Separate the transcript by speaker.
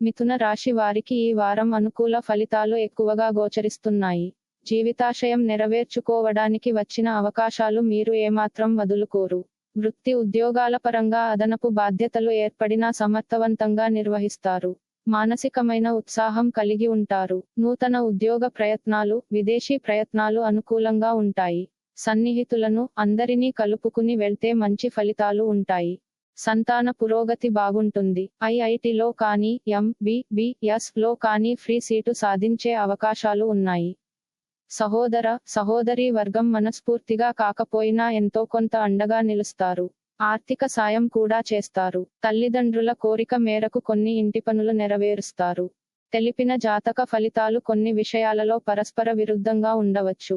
Speaker 1: మిథున రాశి వారికి ఈ వారం అనుకూల ఫలితాలు ఎక్కువగా గోచరిస్తున్నాయి. జీవితాశయం నెరవేర్చుకోవడానికి వచ్చిన అవకాశాలు మీరు ఏమాత్రం వదులుకోరు. వృత్తి ఉద్యోగాల పరంగా అదనపు బాధ్యతలు ఏర్పడినా సమర్థవంతంగా నిర్వహిస్తారు. మానసికమైన ఉత్సాహం కలిగి ఉంటారు. నూతన ఉద్యోగ ప్రయత్నాలు విదేశీ ప్రయత్నాలు అనుకూలంగా ఉంటాయి. సన్నిహితులను అందరినీ కలుపుకుని వెళ్తే మంచి ఫలితాలు ఉంటాయి. సంతాన పురోగతి బాగుంటుంది. ఐఐటిలో కానీ ఎంబీబీఎస్లో కానీ ఫ్రీ సీటు సాధించే అవకాశాలు ఉన్నాయి. సహోదర సహోదరి వర్గం మనస్ఫూర్తిగా కాకపోయినా ఎంతో కొంత అండగా నిలుస్తారు. ఆర్థిక సాయం కూడా చేస్తారు. తల్లిదండ్రుల కోరిక మేరకు కొన్ని ఇంటి పనులు నెరవేరుస్తారు. తెలిపిన జాతక ఫలితాలు కొన్ని విషయాలలో పరస్పర విరుద్ధంగా ఉండవచ్చు.